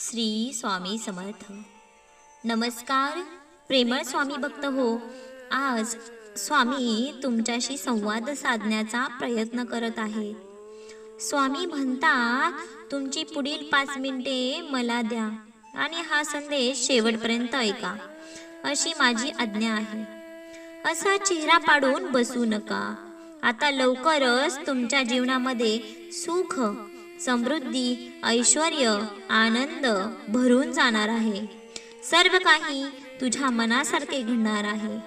श्री स्वामी समर्थ. नमस्कार प्रेमळ स्वामी भक्त हो. आज स्वामी तुमच्याशी संवाद साधण्याचा प्रयत्न करत आहे. स्वामी म्हणतात तुमची पुढील पाच मिनिटे मला द्या आणि हा संदेश शेवटपर्यंत ऐका. अशी माझी आज्ञा आहे. असा चेहरा पाडून बसू नका. आता लवकरच तुमच्या जीवनामध्ये सुख समृद्धी ऐश्वर आनंद भरून जाणार आहे. सर्व काही तुझ्या मनासारखे घडणार आहे.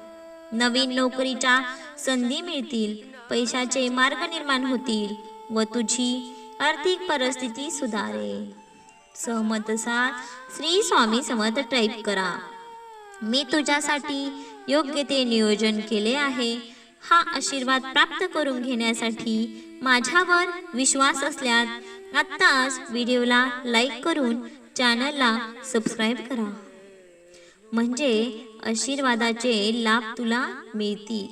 नवीन नोकरीच्या संधी मिळतील पैशाचे मार्ग निर्माण होतील व तुझी आर्थिक परिस्थिती सुधारेल. सहमत साथ श्री स्वामी समर्थ टाईप करा. मी तुझ्यासाठी योग्य ते नियोजन केले आहे. हा आशीर्वाद प्राप्त करून घेण्यासाठी माझ्यावर विश्वास असल्यास आत्ताच व्हिडिओला लाईक करून चॅनलला सबस्क्राईब करा. म्हणजे आशीर्वादाचे लाभ तुला मिळतील.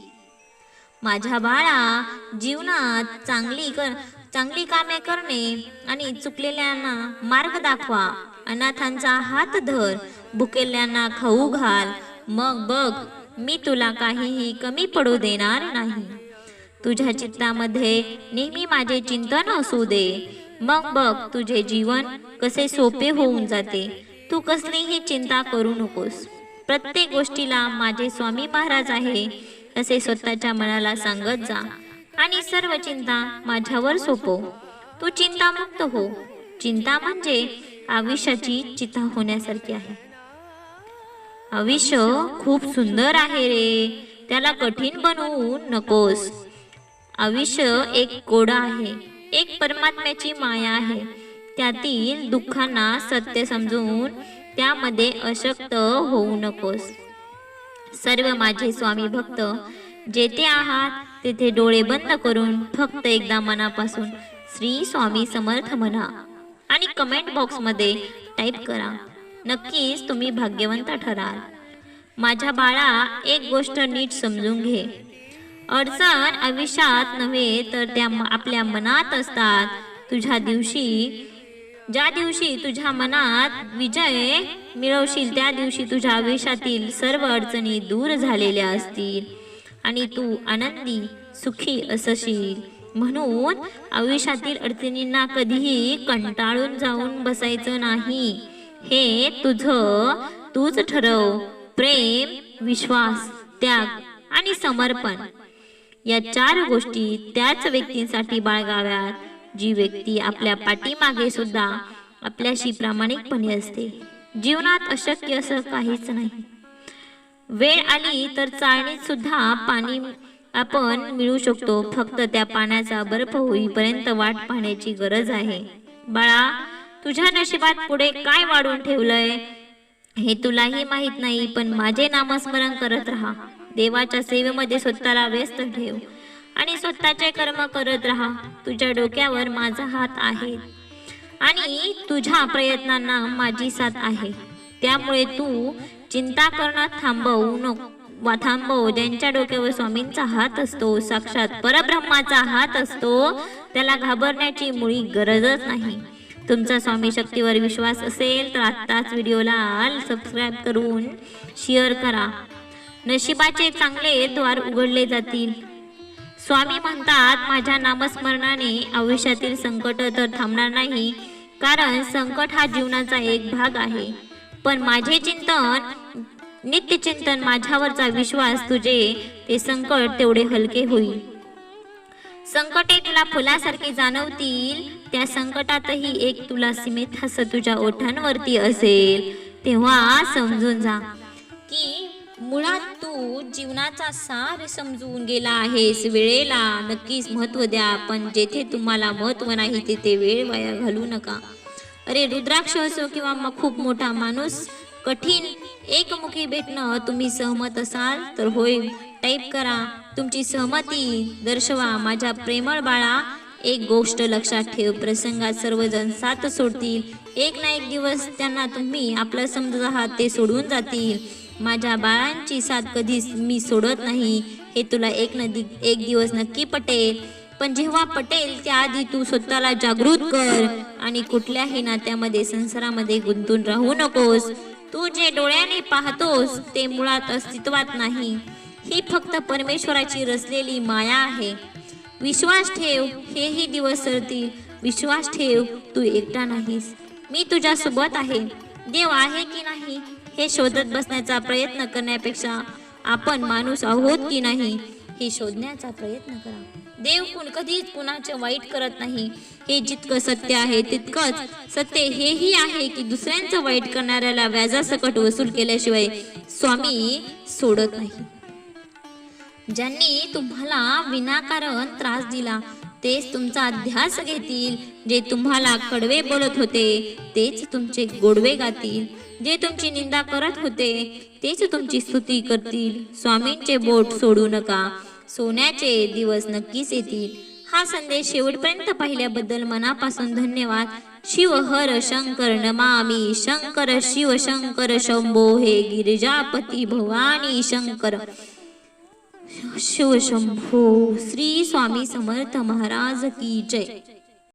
माझ्या बाळा जीवनात चांगली कर चांगली कामे करणे आणि चुकलेल्यांना मार्ग दाखवा. अनाथांचा हात धर भुकेल्यांना खाऊ घाल. मग बघ मी तुला काहीही कमी पडू देणार नाही. तुझ्या चित्तामध्ये नेहमी माझे चिंतन असू दे. मग बघ तुझे जीवन कसे सोपे होऊन जाते. तू कसलीही चिंता करू नकोस. प्रत्येक गोष्टीला माझे स्वामी महाराज आहे. असे स्वतःच्या मनाला सांगत जा. आणि सर्व चिंता माझ्यावर सोपव तू चिंतामुक्त हो. चिंता म्हणजे आयुष्याची चिता होण्यासारखी आहे. आयुष्य खूप सुंदर आहे रे. त्याला कठीण बनवू नकोस. आयुष्य एक कोडा आहे. एक परमात्म्याची माया आहे. त्यातील दुःखांना सत्य समजून त्यामध्ये अशक्त होऊ नकोस. सर्व माझे स्वामी भक्त जेथे आहात तेथे डोळे बंद करून फक्त एकदा मनापासून श्री स्वामी समर्थ म्हणा आणि कमेंट बॉक्समध्ये टाईप करा. नक्कीच तुम्ही भाग्यवंत ठराल. माझ्या बाळा एक गोष्ट नीट समजून घे. अडचण आयुष्यात नव्हे तर त्या आपल्या मनात असतात. तुझ्या दिवशी ज्या दिवशी तुझ्या मनात विजय मिळवशील त्या दिवशी तुझ्या आयुष्यातील सर्व अडचणी दूर झालेल्या असतील आणि तू आनंदी सुखी असशील. म्हणून आयुष्यातील अडचणींना कधीही कंटाळून जाऊन बसायचं नाही. हे तुझं तूच ठरव. प्रेम विश्वास त्याग आणि समर्पण. या चार गोष्टी त्याच व्यक्तींसाठी बाळगाव्यात. जी व्यक्ती आपल्या पाठीमागे सुद्धा आपल्याशी प्रामाणिकपणे असते. जीवनात अशक्य असं काहीच नाही. वेळ आली तर चाळणीत सुद्धा पाणी आपण मिळू शकतो. फक्त त्या पाण्याचा बर्फ होईपर्यंत वाट पाहण्याची गरज आहे. बाळा तुझ्या नशिबात पुढे काय वाढून ठेवलंय? हे तुलाही माहीत नाही पण माझे नामस्मरण करत राहा. देवाच्या सेवेमध्ये स्वतःला व्यस्त ठेव आणि स्वतःचे कर्म करत राहा. तुझ्या डोक्यावर माझा हात आहे आणि तुझ्या प्रयत्नांना माझी साथ आहे. त्यामुळे तू चिंता करणं थांबवू नको. वा थांबव. ज्यांच्या डोक्यावर स्वामींचा हात असतो साक्षात परब्रह्माचा हात असतो त्याला घाबरण्याची मुळी गरजच नाही. तुमचा स्वामी शक्तीवर विश्वास असेल तर आत्ताच व्हिडिओला सबस्क्राईब करून शेअर करा. नशिबाचे चांगले द्वार उघडले जातील. स्वामी म्हणतात माझ्या नामस्मरणाने आयुष्यातील संकट तर थांबणार नाही कारण संकट हा जीवनाचा एक भाग आहे. पण माझे चिंतन नित्य चिंतन माझ्यावरचा विश्वास तुझे ते संकट तेवढे हलके होईल. संकटे तुला फुलासारखे जाणवतील त्या संकटातही एक तुला सीमित हस तुझ्या ओठांवरती असेल. तेव्हा समजून जा की मुळात तू जीवनाचा सार समजून गेला आहेस वेळेला. नक्कीच महत्त्व द्या पण जेथे तुम्हाला महत्त्व नाही तेथे वेळ वाया घालू नका. अरे रुद्राक्ष असो किंवा मग खूप मोठा माणूस कठीण एकमुखी भेटणं तुम्ही सहमत असाल तर होय. टाईप करा तुमची सहमती दर्शवा. माझ्या प्रेमळ बाळा एक गोष्ट लक्षात ठेव. प्रसंगात सर्वजण साथ सोडतील. एक ना एक दिवस त्यांना तुम्ही आपलं समजत आहात ते सोडून जातील. माझ्या बाळांची साथ कधीच मी सोडत नाही. हे तुला एक नदी एक दिवस नक्की पटेल. पण जेव्हा पटेल त्याआधी तू स्वतःला जागृत कर आणि कुठल्याही नात्यामध्ये संसारामध्ये गुंतून राहू नकोस. तू जे डोळ्याने पाहतोस ते मुळात अस्तित्वात नाही. ही फक्त परमेश्वराची रचलेली माया आहे. विश्वास ठेव हेही दिवस सरतील विश्वास ठेव तू एकटा नाहीस. मी तुझ्यासोबत आहे. देव आहे की नाही? हे शोधत बसण्याचा प्रयत्न करण्यापेक्षा आपण माणूस आहोत की नाही हे शोधण्याचा प्रयत्न करा. देव कुण कधीच कुणाचे वाईट करत नाही. हे जितकं सत्य आहे तितकंच सत्य हेही आहे की दुसऱ्यांचं वाईट करणाऱ्याला व्याजासकट वसूल केल्याशिवाय स्वामी सोडत नाही. ज्यांनी तुम्हाला विनाकारण त्रास दिला तेच तुमचा ध्यास घेतील. जे तुम्हाला कडवे बोलत होते तेच तुमचे गोडवे गातील. जे तुमची निंदा करत होते तेच तुमची स्तुती करतील. स्वामींचे बोट सोडू नका. सोन्याचे दिवस नक्कीच येतील. हा संदेश शेवटपर्यंत पाहिल्याबद्दल मनापासून धन्यवाद. शिव हर शंकर नमामी. शंकर शिव शंकर शंभो हे गिरिजापती भवानी शंकर. शिवशंभो श्री स्वामी समर्थ महाराज की जय.